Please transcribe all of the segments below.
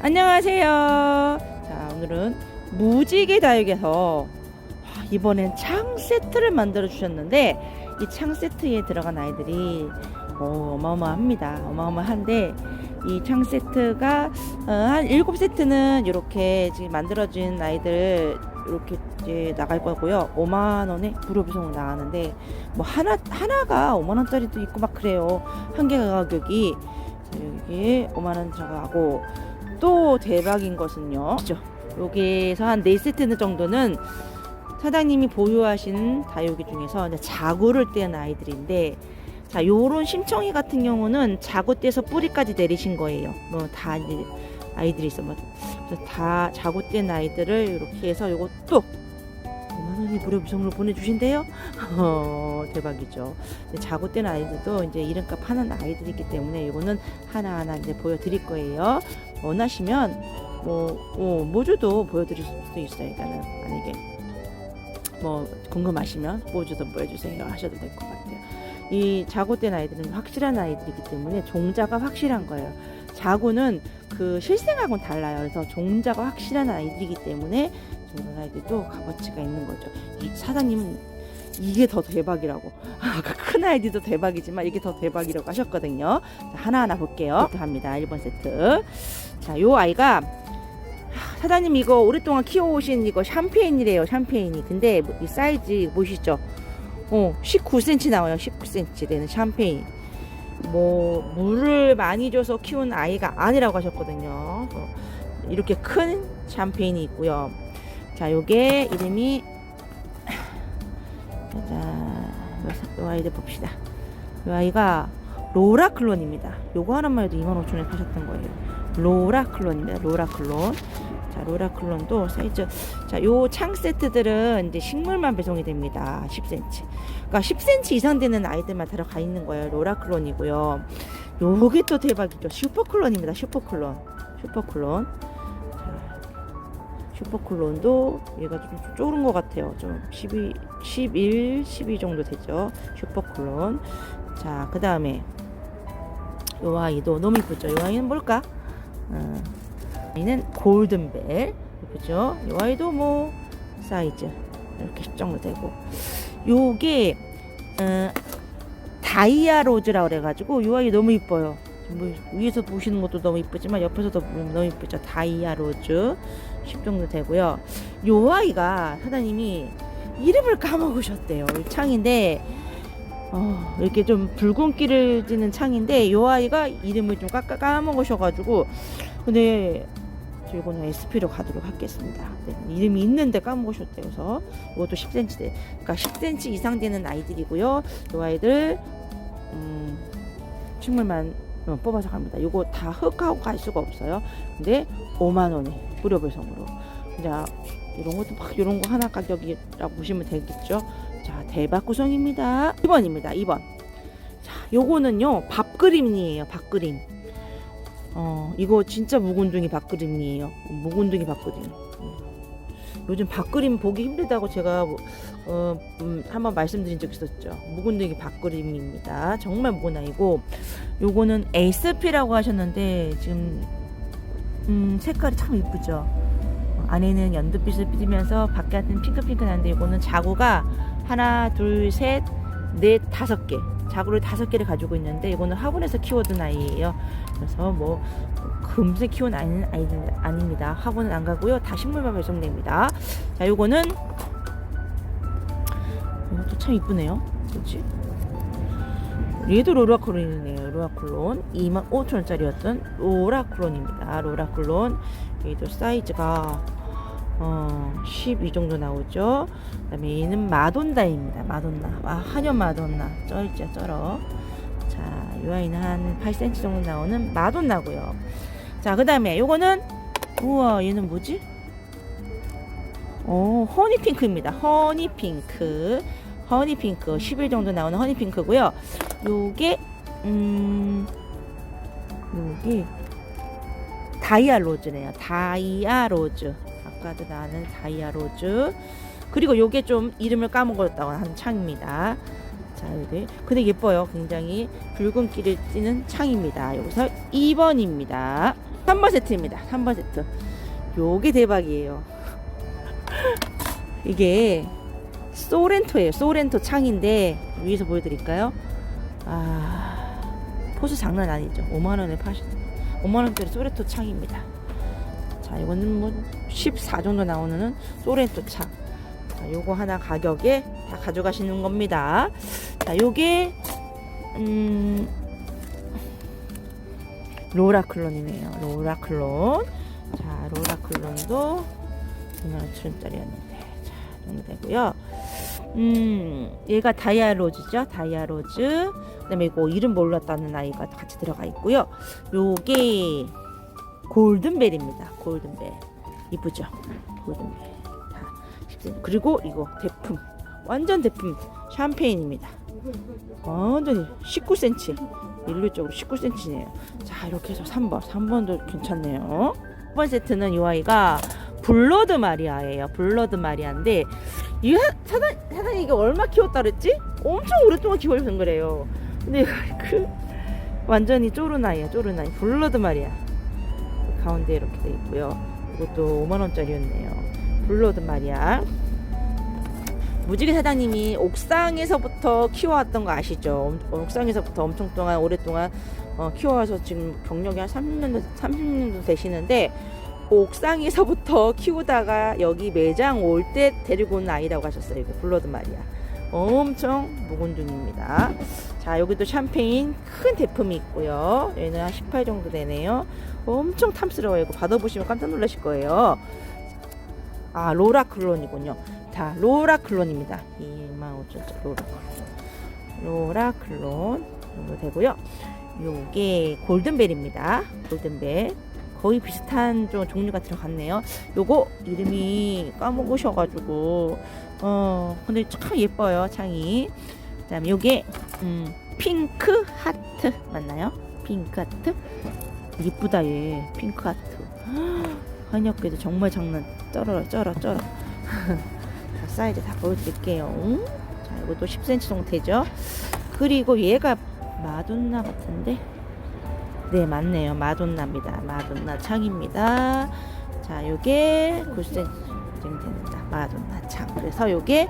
안녕하세요. 자, 오늘은 무지개 다육에서 와, 이번엔 창 세트를 만들어 주셨는데 이 창 세트에 들어간 아이들이 어, 어마어마합니다. 어마어마한데 이 창 세트가 어, 한 7세트는 이렇게 지금 만들어진 아이들 이렇게 이제 나갈 거고요. 5만 원에 무료 배송으로 나가는데 뭐 하나 하나가 5만 원짜리도 있고 막 그래요. 한 개 가격이 자, 여기 5만 원 들어가고 또 대박인 것은요. 그죠? 여기에서 한 4세트 정도는 사장님이 보유하신 다육이 중에서 자구를 뗀 아이들인데 자, 요런 심청이 같은 경우는 자구 떼서 뿌리까지 내리신 거예요. 뭐 다 아이들이 있어. 뭐 그래서 다 자구 뗀 아이들을 이렇게 해서 요것도 5만 원이 무료 배송으로 보내주신대요. 어, 대박이죠. 자고 뗀 아이들도 이제 이름값 하는 아이들이기 때문에 이거는 하나하나 이제 보여드릴 거예요. 원하시면 뭐 어, 모주도 보여드릴 수도 있어요. 그러니까는 만약에 뭐 궁금하시면 모주도 보여주세요 하셔도 될 것 같아요. 이 자고된 아이들은 확실한 아이들이기 때문에 종자가 확실한 거예요. 자고는 그 실생하고는 달라요. 그래서 종자가 확실한 아이들이기 때문에 이런 아이들도 값어치가 있는 거죠. 이 사장님은 이게 더 대박이라고. 아까 큰 아이들도 대박이지만 이게 더 대박이라고 하셨거든요. 자, 하나하나 볼게요. 세트 합니다. 1번 세트. 자, 요 아이가 하, 사장님 이거 오랫동안 키워오신 이거 샴페인이래요. 샴페인이. 근데 이 사이즈 보시죠. 어, 19cm 나와요. 19cm 되는 샴페인. 뭐 물을 많이 줘서 키운 아이가 아니라고 하셨거든요. 어, 이렇게 큰 샴페인이 있고요. 자, 요게 이름이 짜잔. 요, 요 아이들 봅시다. 요 아이가 로라 클론입니다. 요거 하나만 해도 25,000원에 파셨던 거예요. 로라 클론입니다. 로라 클론. 자, 로라 클론도 사이즈. 자, 요 창 세트들은 이제 식물만 배송이 됩니다. 10cm. 그러니까 10cm 이상 되는 아이들만 들어가 있는 거예요. 로라 클론이고요. 요게 또 대박이죠. 슈퍼 클론입니다. 슈퍼 클론. 슈퍼 클론. 자, 슈퍼 클론도 얘가 좀 좁은 것 같아요. 좀 12, 11, 12 정도 되죠. 슈퍼 클론. 자, 그 다음에 요 아이도 너무 이쁘죠. 요 아이는 뭘까? 어, 아이는 골든벨 예쁘죠? 요 아이도 뭐 사이즈 이렇게 10 정도 되고 요게 어, 다이아 로즈라고 그래가지고 요 아이 너무 이뻐요. 뭐 위에서 보시는 것도 너무 이쁘지만 옆에서도 너무 이쁘죠. 다이아 로즈 10 정도 되고요. 요 아이가 사장님이 이름을 까먹으셨대요. 이 창인데 어, 이렇게 좀 붉은기를 지는 창인데 요 아이가 이름을 좀 까까 까먹으셔가지고 근데 저 이거는 SP로 가도록 하겠습니다. 네, 이름이 있는데 까먹으셨대요. 그래서 이것도 10cm 돼. 그러니까 10cm 이상 되는 아이들이고요. 요 아이들 음, 식물만 어, 뽑아서 갑니다. 요거 다 흙하고 갈 수가 없어요. 근데 5만 원에 무료 배송으로. 자 이런 것도 막 이런 거 하나 가격이라고 보시면 되겠죠. 자 대박 구성입니다. 2번입니다. 2번. 자 요거는요 밥그림이에요. 밥그림. 어 이거 진짜 묵은둥이 밥그림이에요. 묵은둥이 밥그림. 음. 요즘 밥그림 보기 힘들다고 제가 뭐, 어, 음, 한번 말씀드린 적 있었죠. 묵은둥이 밥그림입니다. 정말 모나이고 요거는 SP라고 하셨는데 지금 음, 색깔이 참 이쁘죠. 어, 안에는 연두빛을 띠면서 바깥은 핑크핑크한데 이거는 자구가 하나, 둘, 셋, 넷, 다섯 개. 자구를 다섯 개를 가지고 있는데 이거는 학원에서 키워둔 아이예요. 그래서 뭐 금세 키운 아이는 아이는 아닙니다. 학원은 안 가고요. 다 식물만 배송됩니다. 자, 요거는 이것도 참 이쁘네요. 그렇지? 얘도 로라클론이네요. 로라클론 25,000원짜리였던 로라클론입니다. 로라클론 얘도 사이즈가 어, 12 정도 나오죠. 그 다음에 얘는 마돈나입니다. 마돈나. 아, 한여 마돈나. 쩔죠, 쩔어. 자, 이 아이는 한 8cm 정도 나오는 마돈나고요. 자, 그 다음에 요거는 우와, 얘는 뭐지? 어, 허니핑크입니다. 허니핑크. 허니핑크 10일 정도 나오는 허니핑크고요. 요게 음 요게 다이아 로즈네요. 다이아 로즈. 아까도 나는 다이아 로즈. 그리고 요게 좀 이름을 까먹었다고 하는 창입니다. 자, 여기 근데 예뻐요. 굉장히 붉은기를 띠는 창입니다. 여기서 2번입니다. 3번 세트입니다. 3번 세트. 요게 대박이에요. 이게 소렌토예요. 소렌토 창인데 위에서 보여드릴까요? 아 포스 장난 아니죠. 5만 원에 파시는 5만 원짜리 소렌토 창입니다. 자, 이거는 뭐 14 정도 나오는 소렌토 창. 자, 요거 하나 가격에 다 가져가시는 겁니다. 자, 요게 음 로라클론이네요. 로라클론. 자, 로라클론도 2만원짜리였는데. 자, 정도 되고요. 음, 얘가 다이아로즈죠. 다이아로즈. 그다음에 이거 이름 몰랐다는 아이가 같이 들어가 있고요. 요게 골든벨입니다. 골든벨. 이쁘죠? 골든벨. 자, 10cm. 그리고 이거 대품. 완전 대품 샴페인입니다. 완전히 19cm. 일률적으로 19cm네요. 자, 이렇게 해서 3번. 3번도 괜찮네요. 1번 세트는 이 아이가 블러드 마리아예요. 블러드 마리아인데 이 사- 사장 사장님 이게 얼마 키웠다 그랬지? 엄청 오랫동안 키워준 거래요. 근데 그 완전히 쪼른 아이. 블러드 마리아. 가운데 이렇게 돼 있고요. 이것도 5만 원짜리였네요. 블러드 마리아. 무지개 사장님이 옥상에서부터 키워왔던 거 아시죠? 엄- 옥상에서부터 엄청 동안 오랫동안 어, 키워와서 지금 경력이 한 30년도 30년도 되시는데 옥상에서부터 키우다가 여기 매장 올 때 데리고 온 아이라고 하셨어요. 이거 블러드 마리아. 엄청 묵은 중입니다. 자, 여기도 샴페인 큰 제품이 있고요. 얘는 한 18 정도 되네요. 엄청 탐스러워요. 이거 받아보시면 깜짝 놀라실 거예요. 아, 로라 클론이군요. 자, 로라 클론입니다. 25,000원 로라 클론. 로라 클론 정도 되고요. 요게 골든벨입니다. 골든벨. 거의 비슷한 좀 종류가 들어갔네요. 요거 이름이 까먹으셔가지고 어 근데 참 예뻐요 창이. 그다음에 요게 음, 핑크 하트 맞나요? 핑크 하트 예쁘다 얘 핑크 하트. 한약계도 정말 장난 쩔어 쩔어 쩔어. 자, 사이즈 다 보여드릴게요. 자 이것도 10cm 정도 되죠. 그리고 얘가 마돈나 같은데 네 맞네요 마돈나입니다 마돈나 창입니다 자 요게 9cm 됩니다 마돈나 창 그래서 요게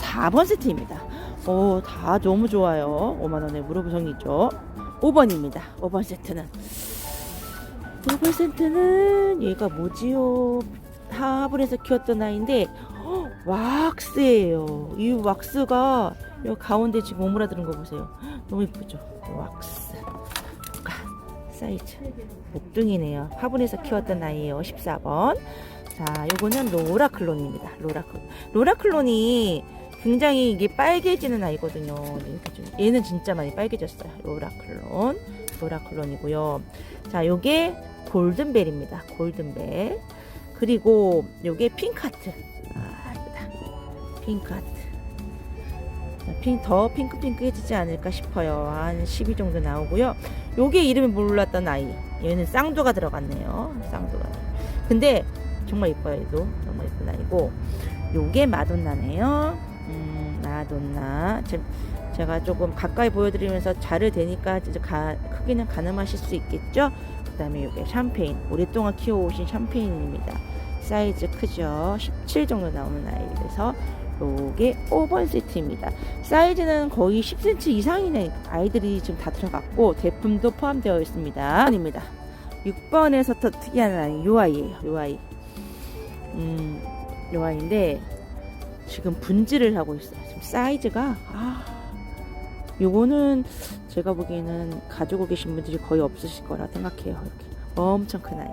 4번 세트입니다. 오 다 너무 좋아요. 5만원의 무료구성이죠. 5번입니다. 5번 세트는. 5번 세트는 얘가 뭐지요? 하브에서 키웠던 아이인데 헉, 왁스예요. 이 왁스가 요 가운데 지금 오므라드는 거 보세요. 너무 예쁘죠? 왁스. 가, 사이즈. 목둥이네요. 화분에서 키웠던 아이예요. 14번 자 요거는 로라클론입니다. 로라클론. 로라클론이 굉장히 이게 빨개지는 아이거든요. 얘는 진짜 많이 빨개졌어요. 로라클론. 로라클론이고요. 자 요게 골든벨입니다. 골든벨. 그리고 요게 핑크하트. 아 예쁘다. 핑크하트. 핑, 더 핑크핑크해지지 않을까 싶어요. 한 12 정도 나오고요. 요게 이름이 몰랐던 아이. 얘는 쌍두가 들어갔네요. 쌍두가. 근데 정말 예뻐요. 얘도 정말 예쁜 아이고. 요게 마돈나네요. 음, 마돈나. 제, 제가 조금 가까이 보여드리면서 잘을 되니까 이제 가, 크기는 가늠하실 수 있겠죠. 그 다음에 요게 샴페인. 오랫동안 키워오신 샴페인입니다. 사이즈 크죠. 17 정도 나오는 아이에서 요게 5번 세트입니다. 사이즈는 거의 10cm 이상이네 아이들이 지금 다 들어갔고 제품도 포함되어 있습니다. 입니다. 6번에서 더 특이한 아이 요 아이예요. 요 아이. 음, 요 아이인데 지금 분질을 하고 있어요. 지금 사이즈가 아 요거는 제가 보기에는 가지고 계신 분들이 거의 없으실 거라 생각해요. 이렇게 엄청 큰 아이.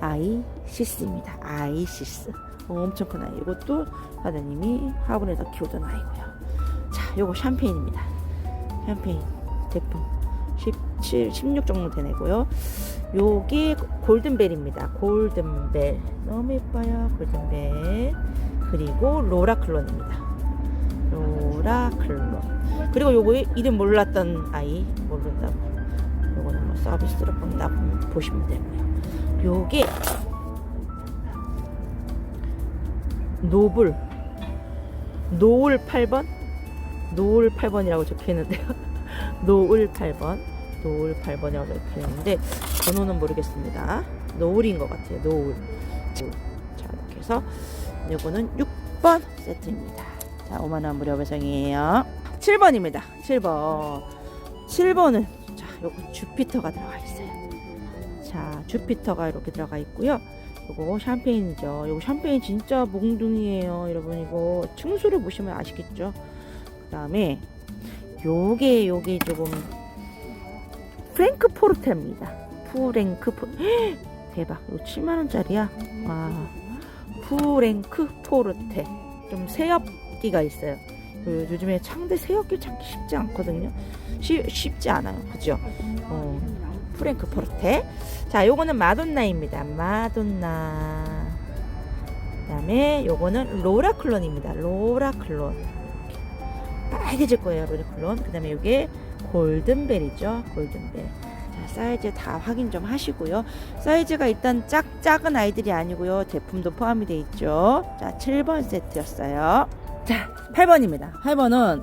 아이 시스입니다. 아이 시스. 엄청 큰 아이. 이것도 사장님이 화분에서 키우던 아이고요. 자, 요거 샴페인입니다. 샴페인 제품 17, 16 정도 되네고요. 요게 골든벨입니다. 골든벨 너무 예뻐요. 골든벨 그리고 로라클론입니다. 로라클론 그리고 요거 이름 몰랐던 아이 모른다고 요거는 뭐 서비스로 본다 보시면 되고요. 요게 노블 노을 8번 노을 8번이라고 적혀 있는데요. 노을 8번 노을 8번이라고 이렇게 있는데 번호는 모르겠습니다. 노을인 것 같아요. 노을. 자 이렇게 해서 요거는 6번 세트입니다. 자 5만원 무료 배송이에요. 7번입니다. 7번. 7번은 자 요거 주피터가 들어가 있어요. 자 주피터가 이렇게 들어가 있고요. 요거 샴페인이죠. 요거 샴페인 진짜 몽둥이에요. 여러분 이거 층수를 보시면 아시겠죠? 그 다음에 요게 요게 조금 프랭크 포르테입니다. 프랭크포 대박. 이거 7만 원짜리야. 와. 프랭크 포르테. 좀 새엽기가 있어요. 요- 요즘에 창대 새엽기 찾기 쉽지 않거든요. 쉬, 쉽지 않아요. 그죠? 어, 프랭크 포르테. 자, 요거는 마돈나입니다. 마돈나. 그다음에 요거는 로라 클론입니다. 로라 클론. 이렇게 빨개질 거예요, 로라 클론. 그다음에 요게 골든벨이죠. 골든벨. 자, 사이즈 다 확인 좀 하시고요. 사이즈가 일단 짝 작은 아이들이 아니고요. 제품도 포함이 돼 있죠. 자, 7번 세트였어요. 자, 8번입니다. 8번은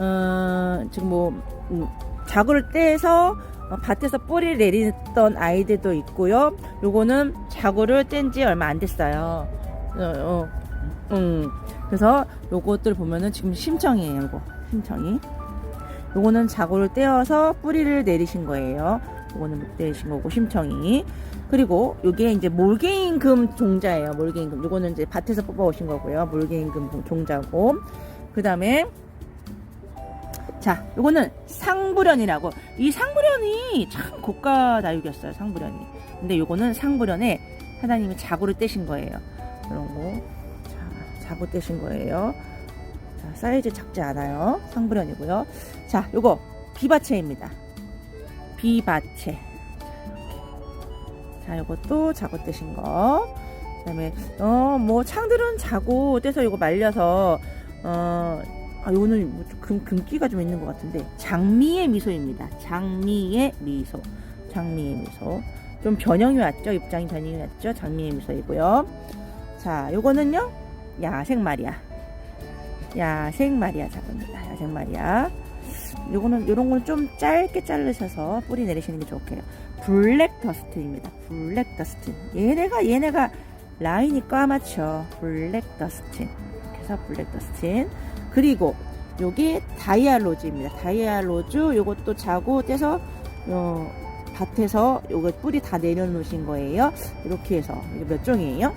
어, 지금 뭐 음, 자구를 떼서 어, 밭에서 뿌리를 내리던 아이들도 있고요. 요거는 자구를 뗀 지 얼마 안 됐어요. 어, 어, 음, 그래서 요것들 보면은 지금 심청이에요. 이거 심청이. 요거는 자구를 떼어서 뿌리를 내리신 거예요. 요거는 못 내리신 거고 심청이. 그리고 요게 이제 몰개인금 종자예요. 몰개인금. 요거는 이제 밭에서 뽑아 오신 거고요. 몰개인금 종자고. 그다음에 자, 요거는 상부련이라고. 이 상부련이 참 고가 다육이었어요. 상부련이. 근데 요거는 상부련에 사장님이 자구를 떼신 거예요. 그런 거. 자, 자구 떼신 거예요. 자, 사이즈 작지 않아요. 상부련이고요. 자, 요거 비바체입니다. 비바체. 자, 요것도 자고 떼신 거. 그다음에 어 뭐 창들은 자고 떼서 요거 말려서 어 아, 요거는 뭐좀 금, 금기가 좀 있는 것 같은데 장미의 미소입니다. 장미의 미소. 장미의 미소. 좀 변형이 왔죠. 입장이 변형이 왔죠. 장미의 미소이고요. 자, 요거는요. 야생 마리아. 야생 마리아 잡습니다. 야생 마리아. 요거는 요런 거는 좀 짧게 자르셔서 뿌리 내리시는 게 좋게요. 블랙 더스트입니다. 블랙 더스트. 얘네가 얘네가 라인이 까맣죠. 블랙 더스틴. 해서 블랙 더스틴. 그리고 요게 다이아로즈입니다. 다이아로즈 요것도 자고 떼서 요 밭에서 요거 뿌리 다 내려놓으신 거예요. 이렇게 해서 이게 몇 종이에요?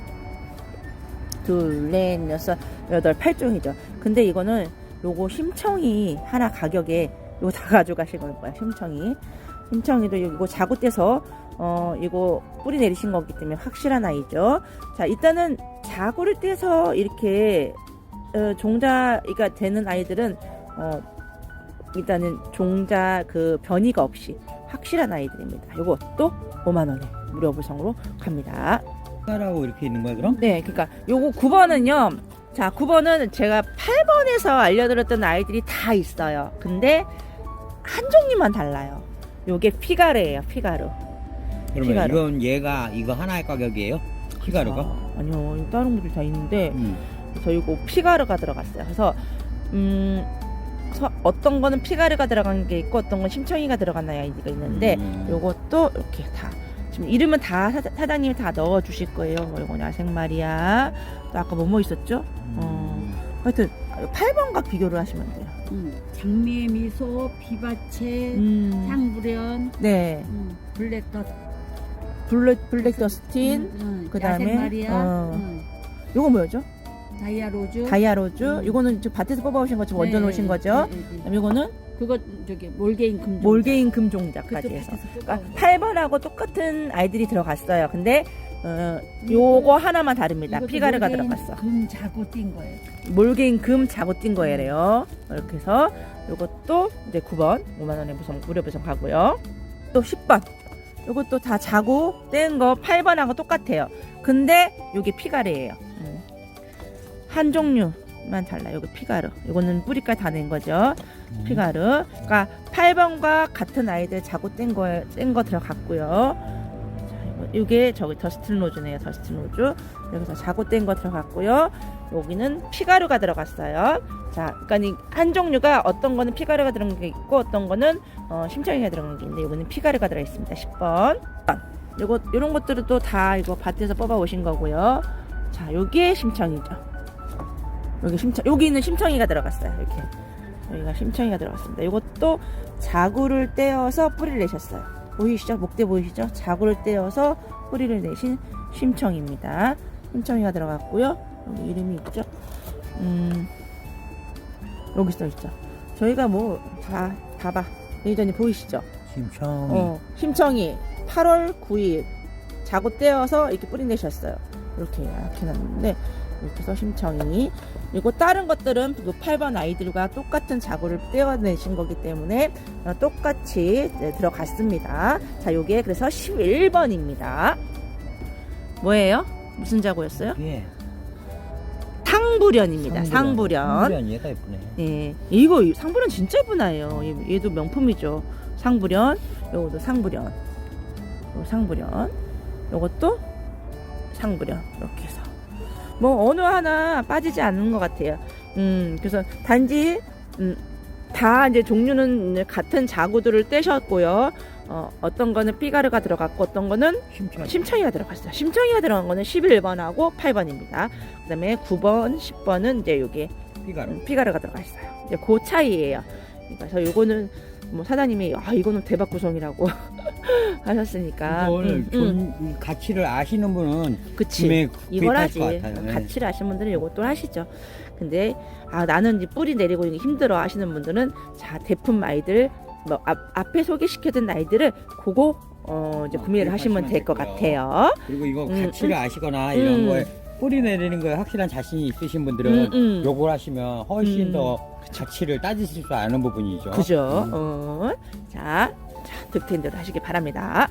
둘, 넷, 여섯, 여덟, 팔 종이죠. 근데 이거는 요거 심청이 하나 가격에 요거 다 가져가신 걸 거야. 심청이. 심청이도 이거 자고 떼서 어 이거 뿌리 내리신 거기 때문에 확실한 아이죠. 자 일단은 자고를 떼서 이렇게 어, 종자가 되는 아이들은 어 일단은 종자 그 변이가 없이 확실한 아이들입니다. 요것도 5만 원에 무료 배송으로 갑니다. 라고 이렇게 있는 거야 그럼? 네, 그러니까 요거 9번은요. 자, 9번은 제가 8번에서 알려드렸던 아이들이 다 있어요. 근데 한 종류만 달라요. 요게 피가르예요, 피가르. 그러면 피가루. 이건 얘가 이거 하나의 가격이에요? 피가루가? 아, 아니요, 다른 것들 다 있는데 음. 그래서 이거 피가르가 들어갔어요. 그래서 음 서- 어떤 거는 피가르가 들어간 게 있고 어떤 건 심청이가 들어간 아이디가 있는데 음. 요것도 이렇게 다 지금 이름은 다 사, 사장님이 다 넣어 주실 거예요. 뭐 이건 야생 마리아 또 아까 뭐뭐 있었죠? 어. 하여튼 8번과 비교를 하시면 돼요. 음, 장미의 미소, 비바체, 음, 상부련, 네, 음, 블랙덧, 블랙 블랙 더스틴, 음, 음, 그다음에, 야생 마리아, 어. 음, 요거 뭐였죠? 다이아 로즈, 다이아로즈. 음. 요거는 지금 밭에서 뽑아오신 거 지금 네, 원전 오신 거죠? 네, 네, 네. 그다음에 요거는 그거 저기 몰개인 금종. 몰개인 금종자까지 해서. 그러니까 8번하고 똑같은 아이들이 들어갔어요. 근데 어, 요거 하나만 다릅니다. 피가르가 들어갔어. 금 자고 띈 거예요. 몰개인 금 자고 띈 거예요. 이렇게 해서 요것도 이제 9번 5만 원에 무슨 무료 배송 가고요. 또 10번. 요것도 다 자고 뗀 거 8번하고 똑같아요. 근데 요게 피가르예요. 음. 한 종류 만 달라요. 요게 피가르. 요거는 뿌리까지 다 낸 거죠. 음. 피가르. 그러니까 8번과 같은 아이들 자고 뗀 거, 뗀거 들어갔고요. 자, 이게 저기 더스틴 로즈네요. 더스틴 로즈. 여기서 자고된 거 들어갔고요. 여기는 피가루가 들어갔어요. 자, 그러니까 이 한 종류가 어떤 거는 피가루가 들어간 게 있고 어떤 거는 어, 심청이가 들어간 게 있는데 여기는 피가루가 들어 있습니다. 10번. 요거 요런 것들은 또 다 이거 밭에서 뽑아 오신 거고요. 자, 여기에 심청이죠. 여기 심청 여기는 심청이가 들어갔어요. 이렇게. 여기가 심청이가 들어갔습니다. 이것도 자구를 떼어서 뿌리를 내셨어요. 보이시죠? 목대 보이시죠? 자구를 떼어서 뿌리를 내신 심청입니다. 심청이가 들어갔고요. 여기 이름이 있죠? 음, 여기 써 있죠. 저희가 뭐, 다, 봐봐. 예전에 보이시죠? 심청. 어, 심청이 8월 9일 자고 떼어서 이렇게 뿌리 내셨어요. 이렇게 이렇게 놨는데 이렇게 해서 심청이 그리고 다른 것들은 그 8번 아이들과 똑같은 자구를 떼어내신 거기 때문에 어, 똑같이 네, 들어갔습니다. 자, 요게 그래서 11번입니다. 뭐예요? 무슨 자구였어요? 예. 상부련입니다. 상부련. 상부련 얘가 예쁘네. 예, 이거 상부련 진짜 예쁜 아이예요. 얘- 얘도 명품이죠. 상부련, 요것도 상부련, 요 상부련, 요것도 상부련 이렇게 뭐 어느 하나 빠지지 않는 것 같아요. 음, 그래서 단지 음, 다 이제 종류는 같은 자구들을 떼셨고요. 어, 어떤 거는 삐가루가 들어갔고 어떤 거는 심청. 심청이가 들어갔어요. 심청이가 들어간 거는 11번하고 8번입니다. 그다음에 9번, 10번은 이제 요게 피가루. 음, 피가루가 들어가 있어요. 이제 그 차이예요. 그래서 요거는 뭐 사장님이 아 이거는 대박 구성이라고 하셨으니까 이걸 음, 좋은 음, 이 가치를 아시는 분은 그치 구매 이걸 구입할 하지 것 같아요. 네. 가치를 아시는 분들은 요것도 하시죠. 근데 아 나는 이제 뿌리 내리고 이게 힘들어 하시는 분들은 자 대품 아이들 뭐 앞, 앞에 소개시켜준 아이들을 그거 어 이제 어, 구매를 하시면 구입하시면 될 것 되고요. 같아요. 그리고 이거 음, 가치를 음. 아시거나 이런 음. 거에 뿌리 내리는 거에 확실한 자신이 있으신 분들은 음, 음. 요걸 하시면 훨씬 음. 더 가치를 따지실 줄 아는 부분이죠. 그죠? 음. 어. 자, 자 득템대로 하시기 바랍니다.